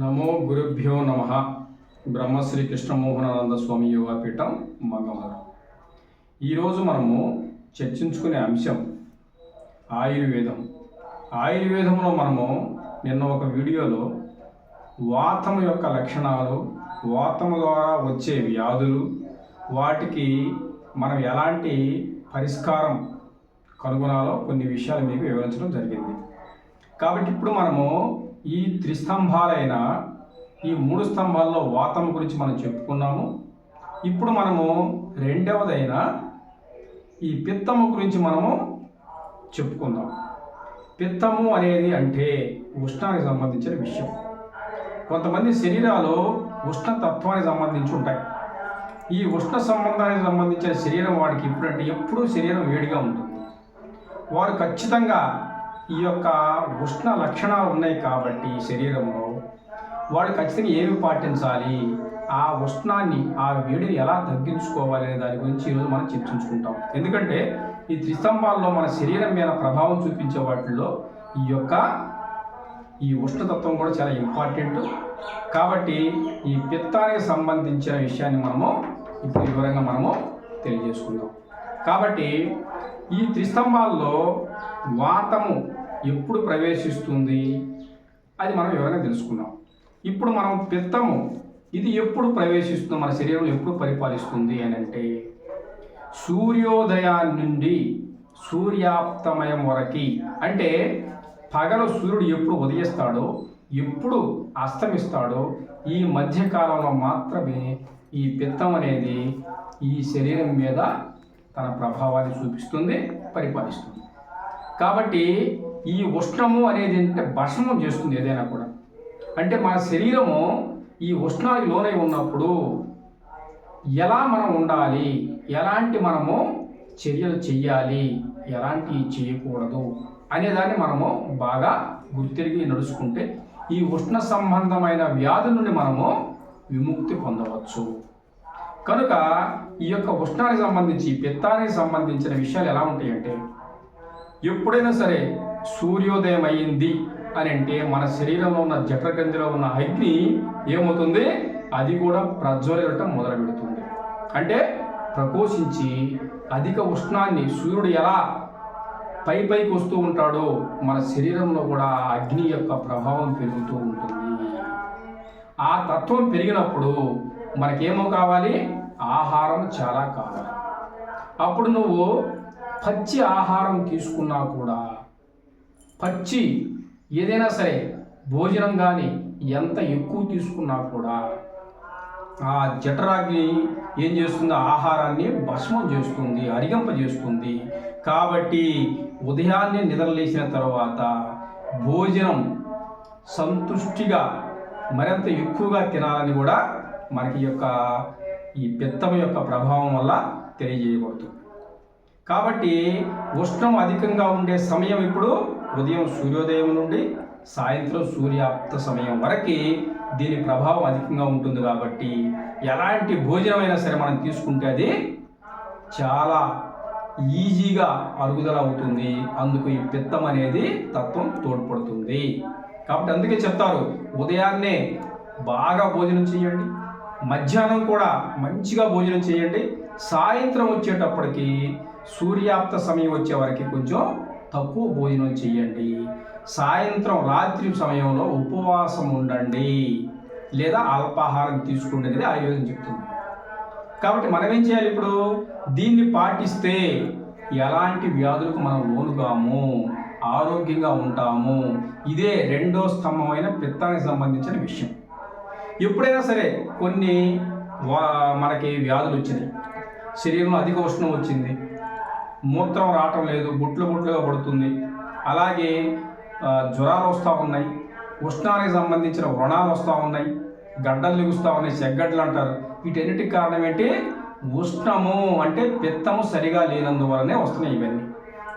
నమో గురుభ్యో నమ. బ్రహ్మశ్రీ కృష్ణమోహనానంద స్వామి యోగాపీఠం మంగళవారం. ఈరోజు మనము చర్చించుకునే అంశం ఆయుర్వేదం. ఆయుర్వేదంలో మనము నిన్న ఒక వీడియోలో వాతం యొక్క లక్షణాలు వాతము ద్వారా వచ్చే వ్యాధులు వాటికి మనం ఎలాంటి పరిష్కారం కనుగొనాలో కొన్ని విషయాలు మీకు వివరించడం జరిగింది. కాబట్టి ఇప్పుడు మనము ఈ త్రిస్తంభాలైన ఈ మూడు స్తంభాల్లో వాతం గురించి మనం చెప్పుకున్నాము. ఇప్పుడు మనము రెండవదైన ఈ పిత్తము గురించి మనము చెప్పుకుందాం. పిత్తము అనేది అంటే ఉష్ణానికి సంబంధించిన విషయం. కొంతమంది శరీరాలు ఉష్ణతత్వానికి సంబంధించి ఉంటాయి. ఈ ఉష్ణ సంబంధానికి సంబంధించిన శరీరం వాడికి ఇప్పుడంటే ఎప్పుడూ శరీరం వేడిగా ఉంటుంది. వారు ఖచ్చితంగా ఈ యొక్క ఉష్ణ లక్షణాలు ఉన్నాయి కాబట్టి శరీరంలో వాడు ఖచ్చితంగా ఏమి పాటించాలి? ఆ ఉష్ణాన్ని ఆ వేడిని ఎలా తగ్గించుకోవాలి అనే దాని గురించి ఈరోజు మనం చర్చించుకుంటాం. ఎందుకంటే ఈ త్రిస్తంభాల్లో మన శరీరం మీద ప్రభావం చూపించే వాటిల్లో ఈ యొక్క ఈ ఉష్ణతత్వం కూడా చాలా ఇంపార్టెంట్. కాబట్టి ఈ పిత్తానికి సంబంధించిన విషయాన్ని మనము ఇప్పుడు వివరంగా మనము తెలియజేసుకుందాం. కాబట్టి ఈ త్రిస్తంభాల్లో వాతము ఎప్పుడు ప్రవేశిస్తుంది? అది మనం వివరంగా తెలుసుకున్నాం ఇప్పుడు మనం పిత్తము ఇది ఎప్పుడు ప్రవేశిస్తుంది మన శరీరం ఎప్పుడు పరిపాలిస్తుంది అని అంటే సూర్యోదయాన్ని నుండి సూర్యాప్తమయం వరకు. అంటే పగలు సూర్యుడు ఎప్పుడు ఉదయిస్తాడో ఎప్పుడు అస్తమిస్తాడో ఈ మధ్యకాలంలో మాత్రమే ఈ పిత్తం అనేది ఈ శరీరం మీద తన ప్రభావాన్ని చూపిస్తుంది పరిపాలిస్తుంది. కాబట్టి ఈ ఉష్ణము అనేది ఏంటంటే భస్మం చేస్తుంది ఏదైనా కూడా. అంటే మన శరీరము ఈ ఉష్ణానికి లోనై ఉన్నప్పుడు ఎలా మనం ఉండాలి ఎలాంటి మనము చర్యలు చెయ్యాలి ఎలాంటి చేయకూడదు అనేదాన్ని మనము బాగా గుర్తిరిగి నడుచుకుంటే ఈ ఉష్ణ సంబంధమైన వ్యాధి నుండి మనము విముక్తి పొందవచ్చు. కనుక ఈ యొక్క ఉష్ణానికి సంబంధించి పిత్తానికి సంబంధించిన విషయాలు ఎలా ఉంటాయంటే ఎప్పుడైనా సరే సూర్యోదయం అయ్యింది అని అంటే మన శరీరంలో ఉన్న జఠరగంధిలో ఉన్న అగ్ని ఏమవుతుంది? అది కూడా ప్రజ్వలించడం మొదలు పెడుతుంది అంటే ప్రకోశించి అధిక ఉష్ణాన్ని సూర్యుడు ఎలా పై పైకి వస్తూ ఉంటాడో మన శరీరంలో కూడా ఆ అగ్ని యొక్క ప్రభావం పెరుగుతూ ఉంటుంది. ఆ తత్వం పెరిగినప్పుడు మనకేమో కావాలి? ఆహారం చాలా కావాలి. అప్పుడు నువ్వు పచ్చి ఆహారం తీసుకున్నా కూడా పచ్చి ఏదైనా సరే భోజనం కానీ ఎంత ఎక్కువ తీసుకున్నా కూడా ఆ జఠరాగ్ని ఏం చేస్తుంది? ఆహారాన్ని భస్మం చేస్తుంది అరిగంప చేస్తుంది కాబట్టి ఉదయాన్నే నిద్రలేసిన తర్వాత భోజనం సంతుష్టిగా మరింత ఎక్కువగా తినాలని కూడా మనకి యొక్క ఈ పిత్తం యొక్క ప్రభావం వల్ల తెలియజేయబడుతుంది. కాబట్టి ఉష్ణం అధికంగా ఉండే సమయం ఇప్పుడు ఉదయం సూర్యోదయం నుండి సాయంత్రం సూర్యాప్త సమయం వరకు దీని ప్రభావం అధికంగా ఉంటుంది కాబట్టి ఎలాంటి భోజనమైనా సరే మనం తీసుకుంటే అది చాలా ఈజీగా అరుగుదల అవుతుంది. అందుకు ఈ పిత్తం అనేది తత్వం తోడ్పడుతుంది. కాబట్టి అందుకే చెప్తారు ఉదయాన్నే బాగా భోజనం చేయండి. మధ్యాహ్నం కూడా మంచిగా భోజనం చేయండి. సాయంత్రం వచ్చేటప్పటికి సూర్యాప్త సమయం వచ్చే వరకు కొంచెం తక్కువ భోజనం చేయండి. సాయంత్రం రాత్రి సమయంలో ఉపవాసం ఉండండి. లేదా అల్పాహారం తీసుకోండి అనేది ఆయుర్వేదం చెప్తుంది. కాబట్టి మనం ఏం చేయాలి ఇప్పుడు? దీన్ని పాటిస్తే ఎలాంటి వ్యాధులకు మనం లోనుగాము? ఆరోగ్యంగా ఉంటాము. ఇదే రెండో స్తంభమైన పిత్తానికి సంబంధించిన విషయం. ఎప్పుడైనా సరే కొన్ని వా- మనకి వ్యాధులు వచ్చినాయి. శరీరంలో అధిక ఉష్ణం వచ్చింది. మూత్రం రావటం లేదు బుట్లు బుట్లుగా పడుతుంది. అలాగే జ్వరాలు వస్తూ ఉన్నాయి. ఉష్ణానికి సంబంధించిన వ్రణాలు వస్తూ ఉన్నాయి. గడ్డలు లిగుస్తూ ఉన్నాయి చెగ్గడ్డలు అంటారు. వీటన్నిటికి కారణం ఏంటి? ఉష్ణము అంటే పిత్తము సరిగా లేనందువలనే వస్తున్నాయి ఇవన్నీ.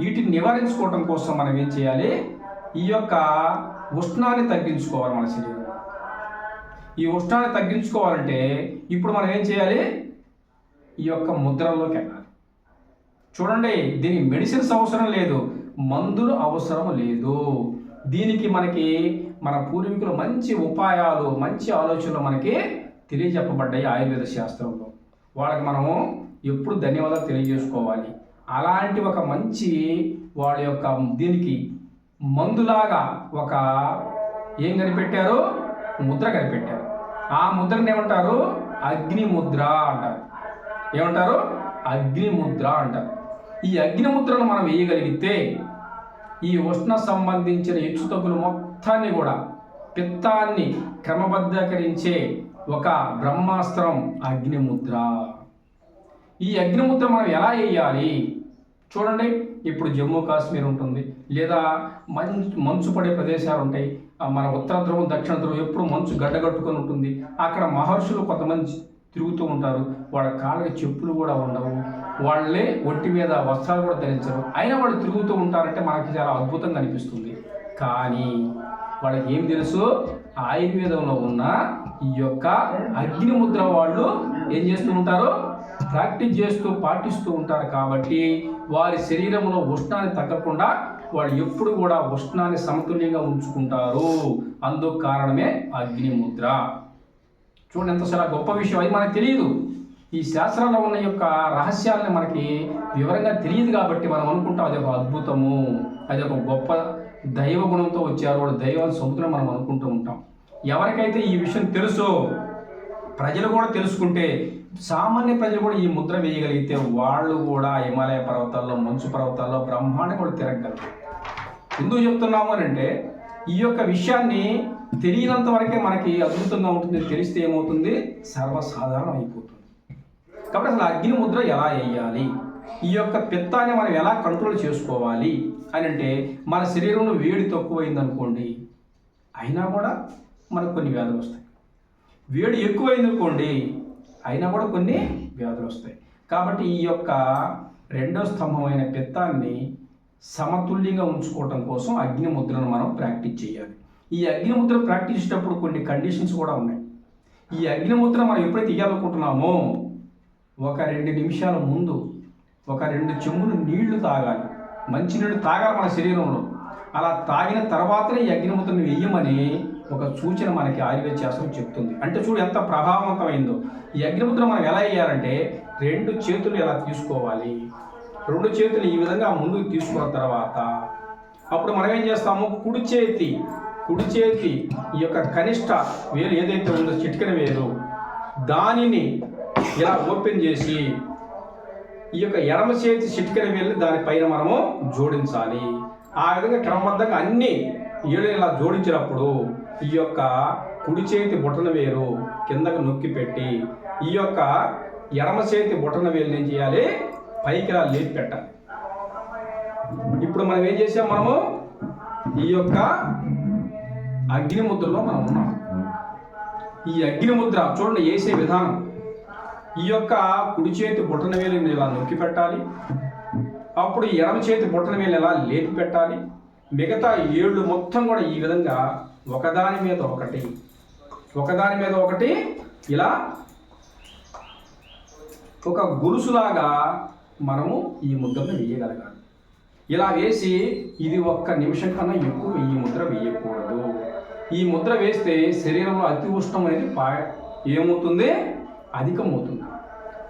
వీటిని నివారించుకోవడం కోసం మనం ఏం చేయాలి? ఈ యొక్క ఉష్ణాన్ని తగ్గించుకోవాలి మన శరీరం. ఈ ఉష్ణాన్ని తగ్గించుకోవాలంటే ఇప్పుడు మనం ఏం చేయాలి? ఈ యొక్క ముద్రల్లోకి వెళ్ళాలి. చూడండి దీనికి మెడిసిన్స్ అవసరం లేదు మందులు అవసరం లేదు. దీనికి మనకి మన పూర్వీకులు మంచి ఉపాయాలు మంచి ఆలోచనలు మనకి తెలియజెప్పబడ్డాయి ఆయుర్వేద శాస్త్రంలో. వాళ్ళకి మనము ఎప్పుడు ధన్యవాదాలు తెలియజేసుకోవాలి. అలాంటి ఒక మంచి వాళ్ళ యొక్క దీనికి మందులాగా ఒక ఏం కనిపెట్టారు? ముద్ర కనిపెట్టారు. ఆ ముద్రని ఏమంటారు? అగ్నిముద్ర అంటారు. ఏమంటారు? అగ్నిముద్ర అంటారు. ఈ అగ్నిముద్రను మనం వేయగలిగితే ఈ ఉష్ణ సంబంధించిన హెచ్చుతగ్గులు మొత్తాన్ని కూడా పిత్తాన్ని క్రమబద్ధీకరించే ఒక బ్రహ్మాస్త్రం అగ్నిముద్ర. ఈ అగ్నిముద్ర మనం ఎలా వేయాలి? చూడండి. ఇప్పుడు జమ్మూ కాశ్మీర్ ఉంటుంది. లేదా మంచు మంచు పడే ప్రదేశాలు ఉంటాయి. మన ఉత్తర ధ్రువం దక్షిణ ధ్రువం ఎప్పుడు మంచు గడ్డగట్టుకొని ఉంటుంది. అక్కడ మహర్షులు కొంతమంది తిరుగుతూ ఉంటారు. వాళ్ళ కాళ్ళకి చెప్పులు కూడా ఉండవు. వాళ్ళే ఒంటి మీద వస్త్రాలు కూడా ధరించరు. అయినా వాళ్ళు తిరుగుతూ ఉంటారంటే మనకి చాలా అద్భుతంగా అనిపిస్తుంది. కానీ వాళ్ళకి ఏం తెలుసు? ఆయుర్వేదంలో ఉన్న ఈ యొక్క అగ్నిముద్ర వాళ్ళు ఏం చేస్తూ ఉంటారు? ప్రాక్టీస్ చేస్తూ పాటిస్తూ ఉంటారు కాబట్టి వారి శరీరంలో ఉష్ణాన్ని తగ్గకుండా వాళ్ళు ఎప్పుడు కూడా ఉష్ణాన్ని సమతుల్యంగా ఉంచుకుంటారు. అందుకు కారణమే అగ్నిముద్ర. చూడండి ఎంత చాలా గొప్ప విషయం. అది మనకు తెలియదు. ఈ శాస్త్రంలో ఉన్న యొక్క రహస్యాలను మనకి వివరంగా తెలియదు కాబట్టి మనం అనుకుంటాం అది ఒక అద్భుతము అది ఒక గొప్ప దైవ గుణంతో వచ్చారు వాడు దైవాన్ని సొంతం మనం అనుకుంటూ ఉంటాం. ఎవరికైతే ఈ విషయం తెలుసో ప్రజలు కూడా తెలుసుకుంటే సామాన్య ప్రజలు కూడా ఈ ముద్ర వేయగలిగితే వాళ్ళు కూడా హిమాలయ పర్వతాల్లో మంచు పర్వతాల్లో బ్రహ్మాండం కూడా తిరగలరు ఎందుకు చెప్తున్నాము అని అంటే ఈ యొక్క విషయాన్ని తెలియనంత వరకే మనకి అద్భుతంగా ఉంటుంది తెలిస్తే ఏమవుతుంది? సర్వసాధారణం అయిపోతుంది. కాబట్టి అసలు అగ్ని ముద్ర ఎలా వేయాలి? ఈ యొక్క పిత్తాన్ని మనం ఎలా కంట్రోల్ చేసుకోవాలి? అని అంటే మన శరీరంలో వేడి తక్కువైంది అనుకోండి అయినా కూడా మనకు కొన్ని వ్యాధులు వస్తాయి. వేడి ఎక్కువైంది అనుకోండి అయినా కూడా కొన్ని వ్యాధులు వస్తాయి. కాబట్టి ఈ యొక్క రెండో స్తంభమైన పిత్తాన్ని సమతుల్యంగా ఉంచుకోవటం కోసం అగ్ని ముద్రను మనం ప్రాక్టీస్ చేయాలి. ఈ అగ్ని ముద్ర ప్రాక్టీస్ చేసేటప్పుడు కొన్ని కండిషన్స్ కూడా ఉన్నాయి. ఈ అగ్ని ముద్ర మనం ఎప్పుడైతే తీయాలనుకుంటున్నామో ఒక రెండు నిమిషాల ముందు ఒక రెండు చెమ్ములు నీళ్ళు తాగాలి. మంచినీళ్ళు తాగాలి మన శరీరంలో. అలా తాగిన తర్వాతనే ఈ అగ్నిముద్రను వెయ్యమని ఒక సూచన మనకి ఆయుర్వేద శాస్త్రం చెప్తుంది. అంటే చూడు ఎంత ప్రభావవంతమైందో. ఈ అగ్నిముద్ర మనం ఎలా వేయాలంటే రెండు చేతులు ఎలా తీసుకోవాలి? రెండు చేతులు ఈ విధంగా ముందుకు తీసుకున్న తర్వాత అప్పుడు మనం ఏం చేస్తాము? కుడి చేతి కుడి చేతి ఈ యొక్క కనిష్ట వేలు ఏదైతే ఉందో చిటికెన వేలు దానిని ఇలా ఓపెన్ చేసి ఈ యొక్క ఎడమ చేతి చిటికెన వేలు దానిపైన మనము జోడించాలి. ఆ విధంగా క్రమబద్ధంగా అన్ని ఏళ్ళు ఇలా జోడించినప్పుడు ఈ యొక్క కుడి చేతి బొటన వేలు కిందకు నొక్కి పెట్టి ఈ యొక్క ఎడమ చేతి బొటన వేలు ఏం చేయాలి? పైకి ఇలా లేపి పెట్టాలి. ఇప్పుడు మనం ఏం చేసాం మనము? ఈ యొక్క అగ్నిముద్రలో మనం ఉన్నాం. ఈ అగ్నిముద్ర చూడండి వేసే విధానం. ఈ యొక్క కుడి చేతి బొటన వేలుని ఇలా నొక్కి పెట్టాలి. అప్పుడు ఎడమ చేతి బుట్టల వేలు ఎలా లేపి పెట్టాలి? మిగతా ఏళ్ళు మొత్తం కూడా ఈ విధంగా ఒకదాని మీద ఒకటి ఒకదాని మీద ఒకటి ఇలా ఒక గొలుసులాగా మనము ఈ ముద్రను వేయగలగాలి. ఇలా వేసి ఇది ఒక్క నిమిషం కన్నా ఎక్కువ ఈ ముద్ర వేయకూడదు. ఈ ముద్ర వేస్తే శరీరంలో అతి ఉష్ణం అనేది పా ఏమవుతుంది? అధికమవుతుంది.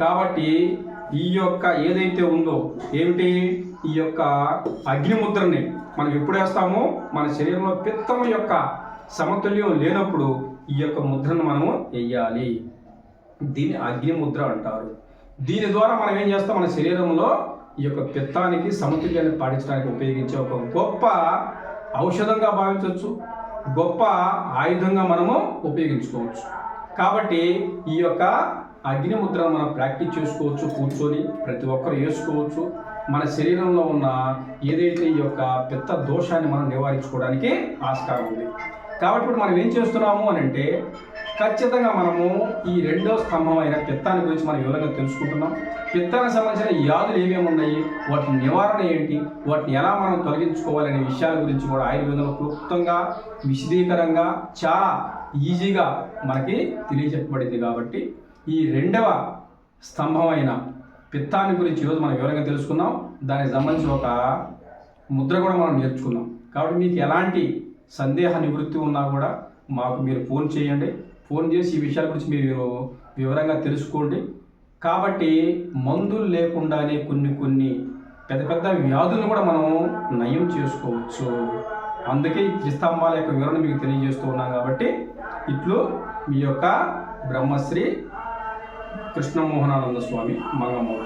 కాబట్టి ఈ యొక్క ఏదైతే ఉందో ఏమిటి? ఈ యొక్క అగ్నిముద్రని మనం ఎప్పుడు వేస్తామో మన శరీరంలో పిత్తం యొక్క సమతుల్యం లేనప్పుడు ఈ యొక్క ముద్రను మనము వేయాలి. దీన్ని అగ్నిముద్ర అంటారు. దీని ద్వారా మనం ఏం చేస్తాం? మన శరీరంలో ఈ యొక్క పిత్తానికి సమతుల్యాన్ని పాటించడానికి ఉపయోగించే ఒక గొప్ప ఔషధంగా భావించవచ్చు. గొప్ప ఆయుధంగా మనము ఉపయోగించుకోవచ్చు. కాబట్టి ఈ యొక్క అగ్నిముద్ర మనం ప్రాక్టీస్ చేసుకోవచ్చు కూర్చొని ప్రతి ఒక్కరు వేసుకోవచ్చు మన శరీరంలో ఉన్న ఏదైతే ఈ యొక్క పిత్త దోషాన్ని మనం నివారించుకోవడానికి ఆస్కారం ఉంది. కాబట్టి ఇప్పుడు మనం ఏం చేస్తున్నాము అని అంటే ఖచ్చితంగా మనము ఈ రెండో స్తంభం అయిన పిత్తాన్ని గురించి మనం వివరంగా తెలుసుకుంటున్నాం? పిత్తానికి సంబంధించిన వ్యాధులు ఏమేమి ఉన్నాయి? వాటి నివారణ ఏంటి? వాటిని ఎలా మనం తొలగించుకోవాలనే విషయాల గురించి కూడా ఆయుర్వేదంలో క్లుప్తంగా విశదీకరంగా చాలా ఈజీగా మనకి తెలియజెప్పబడింది కాబట్టి ఈ రెండవ స్తంభమైన పిత్తాన్ని గురించి ఈరోజు మనం వివరంగా తెలుసుకున్నాం దానికి సంబంధించి ఒక ముద్ర కూడా మనం నేర్చుకున్నాం కాబట్టి మీకు ఎలాంటి సందేహ నివృత్తి ఉన్నా కూడా మాకు మీరు ఫోన్ చేయండి. ఫోన్ చేసి ఈ విషయాల గురించి మీరు వివరంగా తెలుసుకోండి. కాబట్టి మందులు లేకుండానే కొన్ని కొన్ని పెద్ద పెద్ద వ్యాధులను కూడా మనం నయం చేసుకోవచ్చు. అందుకే ఈ త్రిస్తంభాల యొక్క వివరణ మీకు తెలియజేస్తూ ఉన్నాం కాబట్టి ఇట్లు మీ యొక్క బ్రహ్మశ్రీ కృష్ణమోహనానంద స్వామి మంగమూరు